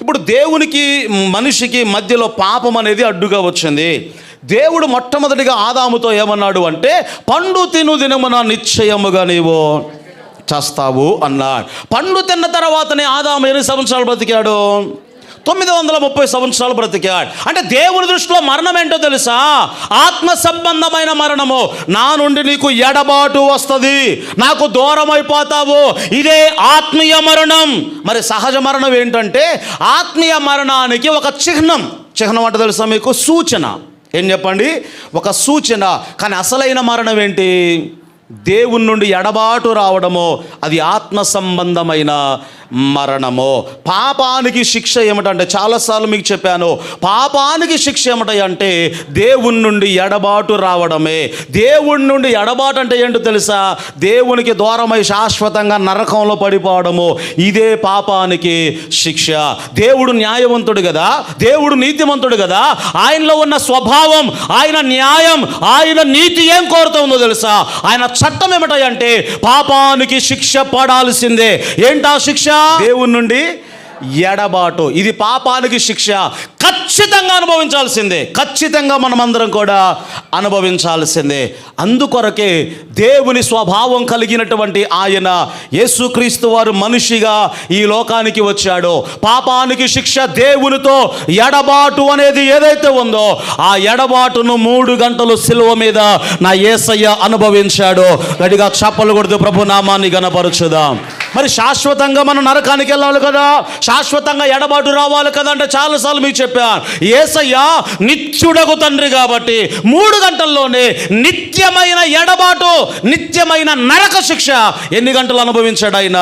ఇప్పుడు దేవునికి మనిషికి మధ్యలో పాపం అనేది అడ్డుగా వచ్చింది. దేవుడు మొట్టమొదటిగా ఆదాముతో ఏమన్నాడు అంటే పండు తిను దినమున నిశ్చయముగా నీవు చేస్తావు అన్నాడు. పండు తిన్న తర్వాతనే ఆదాము ఎన్ని సంవత్సరాలు బ్రతికాడు? తొమ్మిది వందల ముప్పై సంవత్సరాలు బ్రతికాడు. అంటే దేవుని దృష్టిలో మరణం ఏంటో తెలుసా? ఆత్మ సంబంధమైన మరణము. నా నుండి నీకు ఎడబాటు వస్తుంది. నాకు దూరం అయిపోతావు ఇదే ఆత్మీయ మరణం. మరి సహజ మరణం ఏంటంటే ఆత్మీయ మరణానికి ఒక చిహ్నం. చిహ్నం అంటే తెలుసా మీకు? సూచన. ఏం చెప్పండి? ఒక సూచన. కానీ అసలైన మరణం ఏంటి? దేవుని నుండి ఎడబాటు రావడము. అది ఆత్మ సంబంధమైన మరణము. పాపానికి శిక్ష ఏమిటంటే చాలాసార్లు మీకు చెప్పాను పాపానికి శిక్ష ఏమిటంటే దేవుని నుండి ఎడబాటు రావడమే. దేవుడి నుండి ఎడబాటు అంటే ఏంటో తెలుసా? దేవునికి దూరమై శాశ్వతంగా నరకంలో పడిపోవడము. ఇదే పాపానికి శిక్ష. దేవుడు న్యాయవంతుడు కదా? దేవుడు నీతిమంతుడు కదా? ఆయనలో ఉన్న స్వభావం ఆయన న్యాయం ఆయన నీతి ఏం కోరుతుందో తెలుసా? ఆయన చట్టం ఏమిటంటే పాపానికి శిక్ష పడాల్సిందే. ఏంటా శిక్ష? దేవుని నుండి ఎడబాటు. ఇది పాపానికి శిక్ష. ఖచ్చితంగా అనుభవించాల్సిందే. ఖచ్చితంగా మనమందరం కూడా అనుభవించాల్సిందే. అందుకొరకే దేవుని స్వభావం కలిగినటువంటి ఆయన యేసుక్రీస్తు వారు మనిషిగా ఈ లోకానికి వచ్చాడో. పాపానికి శిక్ష దేవునితో ఎడబాటు అనేది ఏదైతే ఉందో ఆ ఎడబాటును మూడు గంటలు సిలువ మీద నా యేసయ్య అనుభవించాడో. గడిగా చప్పలు కొడుతూ ప్రభునామాన్ని గనపరచుదాం. మరి శాశ్వతంగా మనం నరకానికి వెళ్ళాలి కదా. శాశ్వతంగా ఎడబాటు రావాలి కదా అంటే చాలాసార్లు మీకు చెప్పాను. ఏసయ్య నిత్యుడకు తండ్రి కాబట్టి మూడు గంటల్లోనే నిత్యమైన ఎడబాటు నిత్యమైన నరక శిక్ష ఎన్ని గంటలు అనుభవించాడు ఆయన?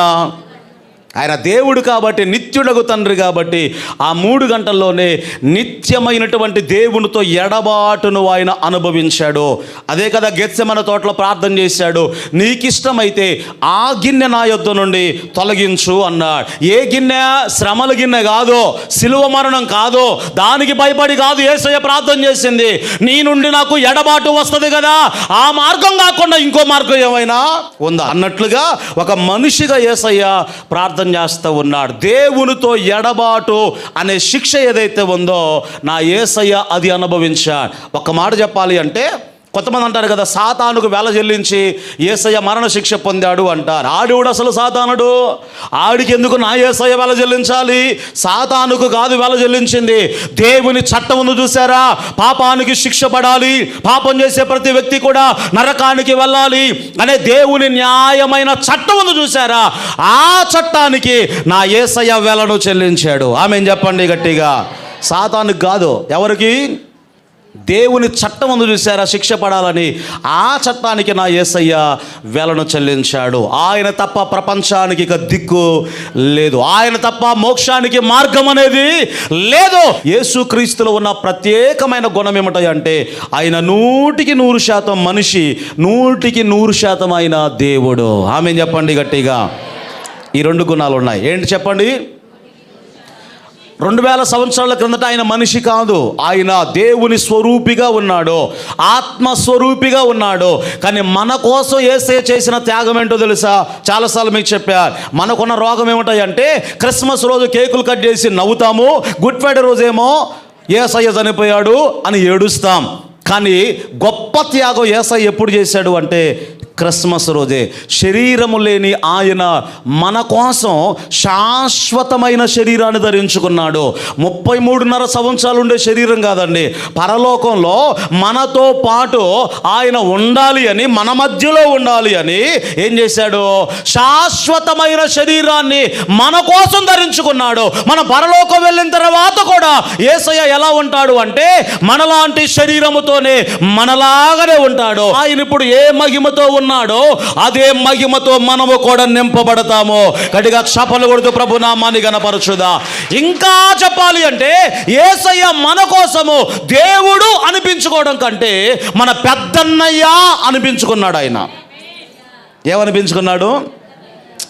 ఆయన దేవుడు కాబట్టి నిత్యుడగు తండ్రి కాబట్టి ఆ మూడు గంటల్లోనే నిత్యమైనటువంటి దేవునితో ఎడబాటును ఆయన అనుభవించాడు. అదే కదా గెత్సెమన తోటలో ప్రార్థన చేశాడు. నీకిష్టమైతే ఆ గిన్నె నా యొద్ద నుండి తొలగించు అన్నాడు. ఏ గిన్నె? శ్రమల గిన్నె కాదో సిలువ మరణం కాదో దానికి భయపడి కాదు ఏసయ్య ప్రార్థన చేసింది. నీ నుండి నాకు ఎడబాటు వస్తుంది కదా ఆ మార్గం కాకుండా ఇంకో మార్గం ఏమైనా ఉందా? అన్నట్లుగా ఒక మనిషిగా ఏసయ్య ప్రార్థన చేస్తూ ఉన్నాడు. దేవునితో ఎడబాటు అనే శిక్ష ఏదైతే ఉందో నా ఏసయ్య అది అనుభవించాడు. ఒక మాట చెప్పాలి అంటే కొంతమంది అంటారు కదా సాతానుకు వేల చెల్లించి ఏసయ్య మరణ శిక్ష పొందాడు అంటారు. ఆడివుడు అసలు సాతానుడు? ఆడికి ఎందుకు నా ఏసయ్య వేల చెల్లించాలి? సాతానుకు కాదు వెల చెల్లించింది. దేవుని చట్టమును చూసారా పాపానికి శిక్ష పడాలి. పాపం చేసే ప్రతి వ్యక్తి కూడా నరకానికి వెళ్ళాలి అనే దేవుని న్యాయమైన చట్టం చూసారా ఆ చట్టానికి నా ఏసయ్య వెలను చెల్లించాడు. ఆమె చెప్పండి గట్టిగా? సాతానుకు కాదు. ఎవరికి? దేవుని చట్టం ముందు చూసారా శిక్ష పడాలని. ఆ చట్టానికి నా యేసయ్య వెలను చెల్లించాడు. ఆయన తప్ప ప్రపంచానికి ఇక దిక్కు లేదు. ఆయన తప్ప మోక్షానికి మార్గం అనేది లేదు. యేసుక్రీస్తులో ఉన్న ప్రత్యేకమైన గుణం ఏమిటంటే ఆయన నూటికి నూరు శాతం మనిషి నూటికి నూరు శాతం ఆయన దేవుడు. ఆమె చెప్పండి గట్టిగా. ఈ రెండు గుణాలు ఉన్నాయి ఏంటి చెప్పండి? రెండు వేల సంవత్సరాల క్రిందట ఆయన మనిషి కాదు. ఆయన దేవుని స్వరూపిగా ఉన్నాడు. ఆత్మస్వరూపిగా ఉన్నాడు. కానీ మన కోసం ఏసే చేసిన త్యాగం ఏంటో తెలుసా? చాలాసార్లు మీకు చెప్పారు మనకున్న రోగం ఏమిటాయంటే క్రిస్మస్ రోజు కేకులు కట్ చేసి నవ్వుతాము. గుడ్ ఫ్రైడే రోజేమో ఏసయ్య చనిపోయాడు అని ఏడుస్తాం. కానీ గొప్ప త్యాగం ఏసయ్య ఎప్పుడు చేశాడు అంటే క్రిస్మస్ రోజే. శరీరము లేని ఆయన మన కోసం శాశ్వతమైన శరీరాన్ని ధరించుకున్నాడు. ముప్పై మూడున్నర సంవత్సరాలు ఉండే శరీరం కాదండి. పరలోకంలో మనతో పాటు ఆయన ఉండాలి అని మన మధ్యలో ఉండాలి అని ఏం చేశాడు? శాశ్వతమైన శరీరాన్ని మన కోసం ధరించుకున్నాడు. మన పరలోకం వెళ్ళిన తర్వాత కూడా ఏసయ్య ఎలా ఉంటాడు అంటే మనలాంటి శరీరముతోనే మనలాగానే ఉంటాడు. ఆయన ఇప్పుడు ఏ మహిమతో ఉన్నాడో అదే మహిమతో మనము కూడా నింపబడతాము. గట్టిగా చపలు కొడుతూ ప్రభు నామాన్ని గనపరచుదా. ఇంకా చెప్పాలి అంటే ఏసయ్య మన కోసము దేవుడు అనిపించుకోవడం కంటే మన పెద్దన్నయ్య అనిపించుకున్నాడు ఆయన. ఏమనిపించుకున్నాడు?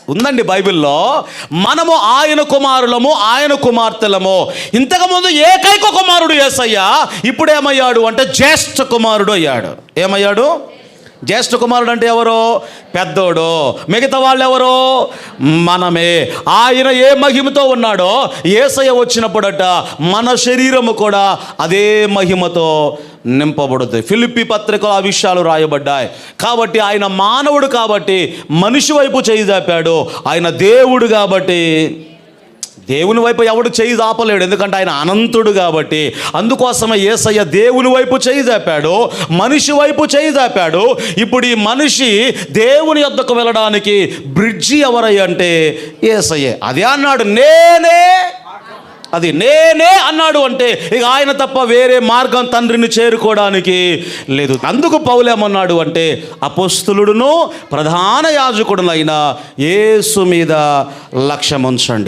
ఉందండి బైబిల్లో మనము ఆయన కుమారులము ఆయన కుమార్తెలము. ఇంతకుముందు ఏకైక కుమారుడు ఏసయ్యా ఇప్పుడు ఏమయ్యాడు అంటే జ్యేష్ఠ కుమారుడు అయ్యాడు. ఏమయ్యాడు? జ్యేష్ఠ కుమారుడు అంటే ఎవరు? పెద్దోడు. మిగతా వాళ్ళు ఎవరు మనమే. ఆయన ఏ మహిమతో ఉన్నాడో? ఏసయ్య వచ్చినప్పుడట మన శరీరము కూడా అదే మహిమతో నింపబడుతుంది. ఫిలిప్పి పత్రికలు ఆ విషయాలు రాయబడ్డాయి. కాబట్టి ఆయన మానవుడు కాబట్టి మనిషి వైపు చేయి ఆయన దేవుడు కాబట్టి దేవుని వైపు ఎవడు చేయి దాపలేడు ఎందుకంటే ఆయన అనంతుడు కాబట్టి అందుకోసమే ఏసయ్య దేవుని వైపు చేయి దాపాడు మనిషి వైపు చేయి దాపాడు ఇప్పుడు ఈ మనిషి దేవుని యొద్దకు వెళ్ళడానికి బ్రిడ్జి ఎవరై అంటే ఏసయ్యే. అదే అన్నాడు నేనే. అది నేనే అన్నాడు అంటే ఇక ఆయన తప్ప వేరే మార్గం తండ్రిని చేరుకోవడానికి లేదు. అందుకు పౌలేమన్నాడు అంటే అపస్తులుడును ప్రధాన యాజకుడునైన యేసు మీద లక్ష్యం ఉంచండి